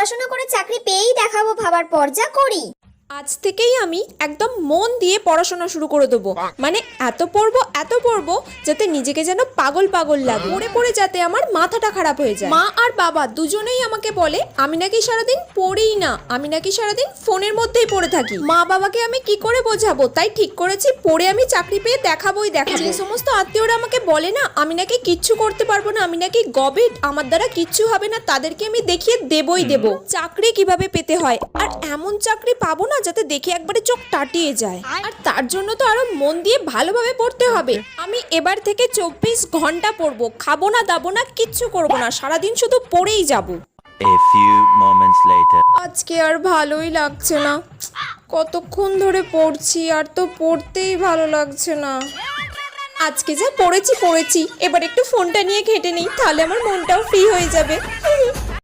পড়াশোনা করে চাকরি পেয়েই দেখাবো ভাবার পর যা করি। আজ থেকেই আমি একদম মন দিয়ে পড়াশোনা শুরু করে দেবো। মানে এত পড়ব এত পড়ব, যাতে নিজেকে যেন পাগল পাগল লাগে। পড়ে পড়ে যাতে আমার মাথাটা খারাপ হয়ে যায়। মা আর বাবা দুজনেই আমাকে বলে, আমি নাকি সারাদিন পড়েই না, আমি নাকি সারাদিন ফোনের মধ্যেই পড়ে থাকি। মা বাবাকে আমি কি করে বোঝাবো? তাই ঠিক করেছি, পড়ে আমি চাকরি পেয়ে দেখাবোই দেখাবো। যে সমস্ত আত্মীয়রা আমাকে বলে না, আমি নাকি কিচ্ছু করতে পারব না, আমি নাকি গবেট, আমার দ্বারা কিচ্ছু হবে না, তাদেরকে আমি দেখিয়ে দেবই দেব। চাকরি কীভাবে পেতে হয়? আর এমন চাকরি পাবো না যাতে দেখে একবারে চোখ টাটিয়ে যায়। আর তার জন্য তো আরও মন দিয়ে ভালোভাবে পড়তে হবে। আমি এবার থেকে চব্বিশ ঘণ্টা পড়ব। খাব না দাবো না কিচ্ছু করব না। সারাদিন শুধু পড়েই যাব। A few moments later. আজকে আর ভালোই লাগছে না। কতক্ষণ ধরে পড়ছি আর তো পড়তেই ভালো লাগছে না। আজকে যা পড়েছি পড়েছি। এবার একটু ফোনটা নিয়ে ঘেটে নিই তাহলে আমার মনটাও ফ্রি হয়ে যাবে।